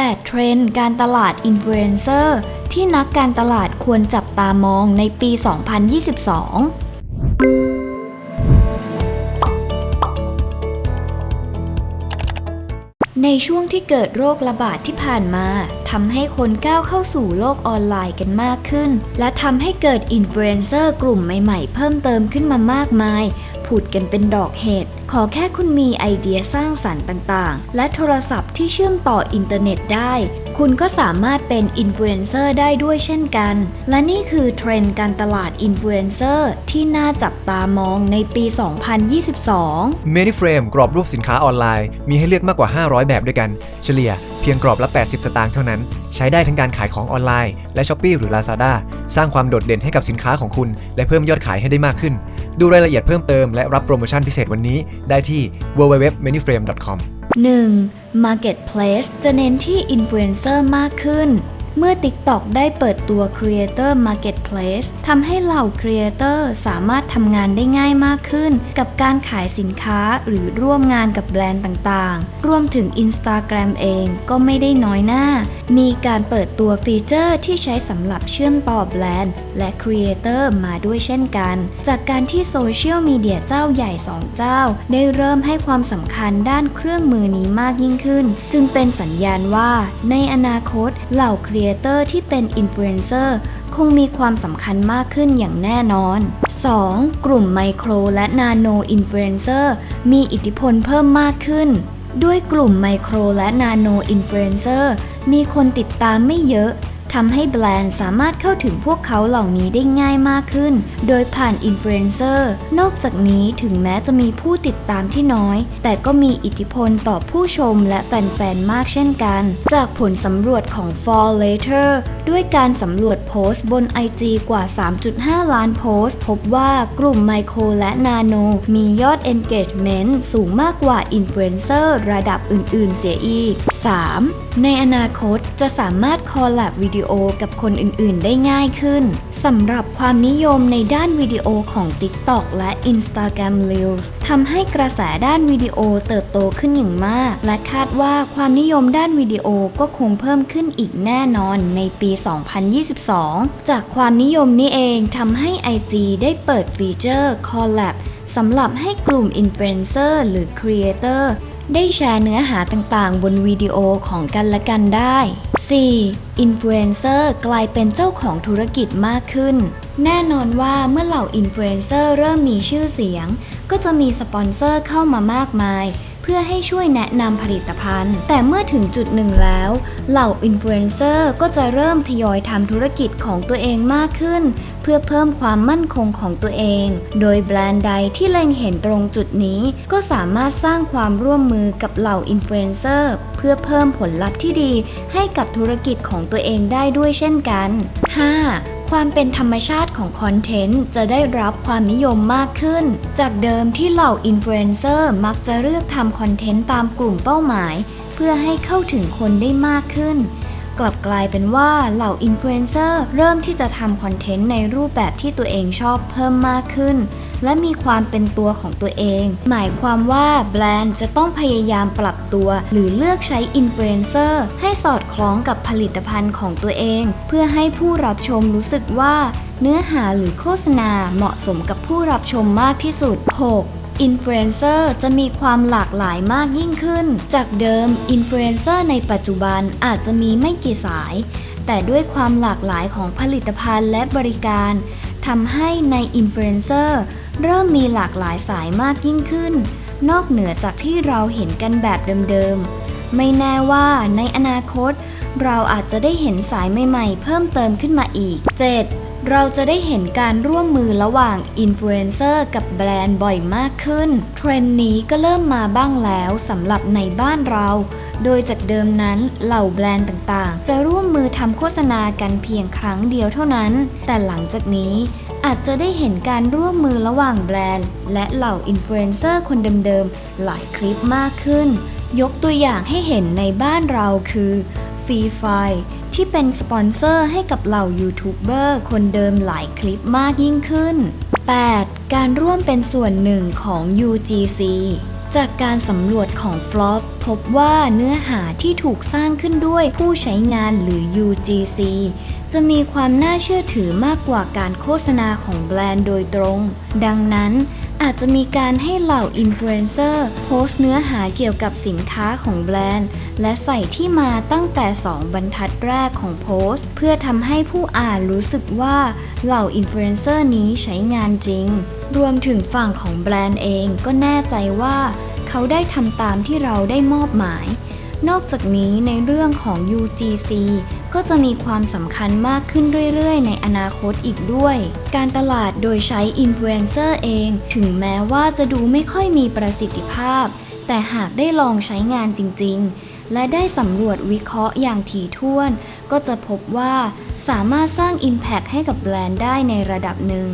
8 เทรนด์การตลาดอินฟลูเอนเซอร์ที่นักการตลาดควรจับตามองในปี 2022ในช่วงที่เกิดโรคระบาดที่ผ่านมาทำให้คนก้าวเข้าสู่โลกออนไลน์กันมากขึ้น และทำให้เกิดอินฟลูเอนเซอร์กลุ่มใหม่ๆ เพิ่มเติมขึ้นมามากมาย ผุดกันเป็นดอกเห็ด ขอแค่คุณมีไอเดียสร้างสรรค์ต่างๆ และโทรศัพท์ที่เชื่อมต่ออินเทอร์เน็ตได้ คุณก็สามารถเป็นอินฟลูเอนเซอร์ได้ด้วยเช่นกัน และนี่คือเทรนด์การตลาดอินฟลูเอนเซอร์ที่น่าจับตามองในปี 2022 m a n y Frame กรอบรูปสินค้าออนไลน์ มีให้เลือกมากกว่า 500 แบบด้วยกัน เฉลี่ยเพียงกรอบละ 80 สตางค์เท่านั้น ใช้ได้ทั้งการขายของออนไลน์และ s h อ p e e หรือ Lazada สร้างความโดดเด่นให้กับสินค้าของคุณ และเพิ่มยอดขายให้ได้มากขึ้น ดูรายละเอียดเพิ่มเติมและรับโปรโมชั่นพิเศษวันนี้ได้ที่ www.manyframe.com 1. Marketplace จะเน้นที่อินฟลูเอนเซอร์มากขึ้น เมื่อ TikTok ได้เปิดตัว Creator Marketplace ทำให้เหล่า Creator สามารถทำงานได้ง่ายมากขึ้น กับการขายสินค้าหรือร่วมงานกับแบรนด์ต่างๆ รวมถึง Instagram เองก็ไม่ได้น้อยหน้า มีการเปิดตัวฟีเจอร์ที่ใช้สำหรับเชื่อมต่อแบรนด์ และ Creator มาด้วยเช่นกัน จากการที่โซเชียลมีเดียเจ้าใหญ่ 2 เจ้า ได้เริ่มให้ความสำคัญด้านเครื่องมือนี้มากยิ่งขึ้น จึงเป็นสัญญาณว่าในอนาคตเหล่าครีเอเตอร์ที่เป็นอินฟลูเอนเซอร์คงมีความสำคัญมากขึ้นอย่างแน่นอน 2. กลุ่มไมโครและนาโนอินฟลูเอนเซอร์มีอิทธิพลเพิ่มมากขึ้น ด้วยกลุ่มไมโครและนาโนอินฟลูเอนเซอร์มีคนติดตามไม่เยอะ ทำให้แบรนด์สามารถเข้าถึงพวกเขาเหล่านี้ได้ง่ายมากขึ้น โดยผ่านอินฟลูเอนเซอร์ นอกจากนี้ถึงแม้จะมีผู้ติดตามที่น้อย แต่ก็มีอิทธิพลต่อผู้ชมและแฟนๆ มากเช่นกัน จากผลสำรวจของ Fall Later ด้วยการสำรวจโพสต์บน IG กว่า 3.5 ล้านโพสต์ พบว่ากลุ่มไมโครและนาโน มียอด engagement สูงมากกว่าอินฟลูเอนเซอร์ระดับอื่นๆ เสียอีก 3. ในอนาคตจะสามารถคอลแลบวิดีดีโอกับคนอื่นๆ ได้ง่ายขึ้นสำหรับความนิยมในด้านวิดีโอของ TikTok และ Instagram Reels ทำให้กระแสด้านวิดีโอเติบโตขึ้นอย่างมาก และคาดว่าความนิยมด้านวิดีโอก็คงเพิ่มขึ้นอีกแน่นอนในปี 2022 จากความนิยมนี้เองทำให้ IG ได้เปิดฟีเจอร์ Collab สำหรับให้กลุ่มอินฟลูเอนเซอร์หรือครีเอเตอร์ ได้แชร์เนื้อหาต่างๆ บนวิดีโอของกันและกันได้ 4. อินฟลูเอนเซอร์กลายเป็นเจ้าของธุรกิจมากขึ้น แน่นอนว่าเมื่อเหล่าอินฟลูเอนเซอร์เริ่มมีชื่อเสียง ก็จะมีสปอนเซอร์เข้ามามากมาย เพื่อให้ช่วยแนะนำผลิตภัณฑ์ แต่เมื่อถึงจุดหนึ่งแล้ว เหล่าอินฟลูเอนเซอร์ก็จะเริ่มทยอยทำธุรกิจของตัวเองมากขึ้น เพื่อเพิ่มความมั่นคงของตัวเอง โดยแบรนด์ใดที่เล็งเห็นตรงจุดนี้ ก็สามารถสร้างความร่วมมือกับเหล่าอินฟลูเอนเซอร์เพื่อเพิ่มผลลัพธ์ที่ดีให้กับธุรกิจของตัวเองได้ด้วยเช่นกัน 5. ความเป็นธรรมชาติของคอนเทนต์จะได้รับความนิยมมากขึ้น จากเดิมที่เหล่าอินฟลูเอนเซอร์มักจะเลือกทำคอนเทนต์ตามกลุ่มเป้าหมาย เพื่อให้เข้าถึงคนได้มากขึ้น กลับกลายเป็นว่าเหล่าอินฟลูเอนเซอร์เริ่มที่จะทำคอนเทนต์ในรูปแบบที่ตัวเองชอบเพิ่มมากขึ้น และมีความเป็นตัวของตัวเอง หมายความว่าแบรนด์จะต้องพยายามปรับตัว หรือเลือกใช้อินฟลูเอนเซอร์ให้สอดคล้องกับผลิตภัณฑ์ของตัวเอง เพื่อให้ผู้รับชมรู้สึกว่า เนื้อหาหรือโฆษณาเหมาะสมกับผู้รับชมมากที่สุด 6. อินฟลูเอนเซอร์จะมีความหลากหลายมากยิ่งขึ้น จากเดิมอินฟลูเอนเซอร์ในปัจจุบันอาจจะมีไม่กี่สาย แต่ด้วยความหลากหลายของผลิตภัณฑ์และบริการทำให้ในอินฟลูเอนเซอร์เริ่มมีหลากหลายสายมากยิ่งขึ้น นอกเหนือจากที่เราเห็นกันแบบเดิมๆ ไม่แน่ว่าในอนาคต เราอาจจะได้เห็นสายใหม่ๆ เพิ่มเติมขึ้นมาอีก 7. เราจะได้เห็นการร่วมมือระหว่างอินฟลูเอนเซอร์กับแบรนด์บ่อยมากขึ้น เทรนด์นี้ก็เริ่มมาบ้างแล้วสำหรับในบ้านเรา โดยจากเดิมนั้นเหล่าแบรนด์ต่างๆ จะร่วมมือทำโฆษณากันเพียงครั้งเดียวเท่านั้น แต่หลังจากนี้อาจจะได้เห็นการร่วมมือระหว่างแบรนด์ และเหล่าอินฟลูเอนเซอร์คนเดิมๆ หลายคลิปมากขึ้น ยกตัวอย่างให้เห็นในบ้านเราคือฟรีไฟ ที่เป็นสปอนเซอร์ให้กับเหล่ายูทูบเบอร์คนเดิมหลายคลิปมากยิ่งขึ้น 8. การร่วมเป็นส่วนหนึ่งของ UGC จากการสำรวจของ Flop พบว่าเนื้อหาที่ถูกสร้างขึ้นด้วยผู้ใช้งานหรือ UGC จะมีความน่าเชื่อถือมากกว่าการโฆษณาของแบรนด์โดยตรง ดังนั้นอาจจะมีการให้เหล่าอินฟลูเอนเซอร์โพสต์เนื้อหาเกี่ยวกับสินค้าของแบรนด์ และใส่ที่มาตั้งแต่ 2 บรรทัดแรกของโพสต์ เพื่อทำให้ผู้อ่านรู้สึกว่าเหล่าอินฟลูเอนเซอร์นี้ใช้งานจริง รวมถึงฝั่งของแบรนด์เองก็แน่ใจว่า เขาได้ทำตามที่เราได้มอบหมาย นอกจากนี้ในเรื่องของ UGC ก็จะมีความสำคัญมากขึ้นเรื่อยๆ ในอนาคตอีกด้วย การตลาดโดยใช้อินฟลูเอนเซอร์เอง ถึงแม้ว่าจะดูไม่ค่อยมีประสิทธิภาพ แต่หากได้ลองใช้งานจริง ๆ และได้สำรวจวิเคราะห์อย่างถี่ถ้วน ก็จะพบว่าสามารถสร้าง Impact ให้กับแบรนด์ได้ในระดับหนึ่ง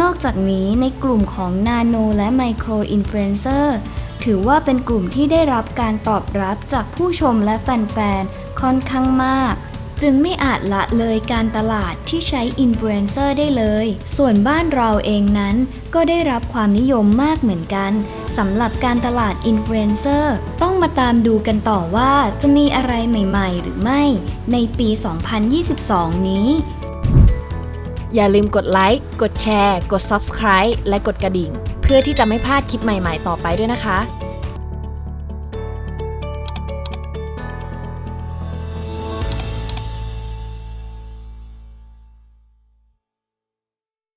นอกจากนี้ในกลุ่มของนาโนและไมโครอินฟลูเอนเซอร์ ถือว่าเป็นกลุ่มที่ได้รับการตอบรับจากผู้ชมและแฟนๆ ค่อนข้างมาก จึงไม่อาจละเลยการตลาดที่ใช้อินฟลูเอนเซอร์ได้เลย ส่วนบ้านเราเองนั้นก็ได้รับความนิยมมากเหมือนกันสำหรับการตลาดอินฟลูเอนเซอร์ต้องมาตามดูกันต่อว่าจะมีอะไรใหม่ๆ หรือไม่ ในปี 2022 นี้ อย่าลืมกดไลค์ กดแชร์ กด Subscribe และกดกระดิ่ง พื่อที่จะไม่พลาดคลิปใหม่ ๆ ต่อไปด้วยนะคะ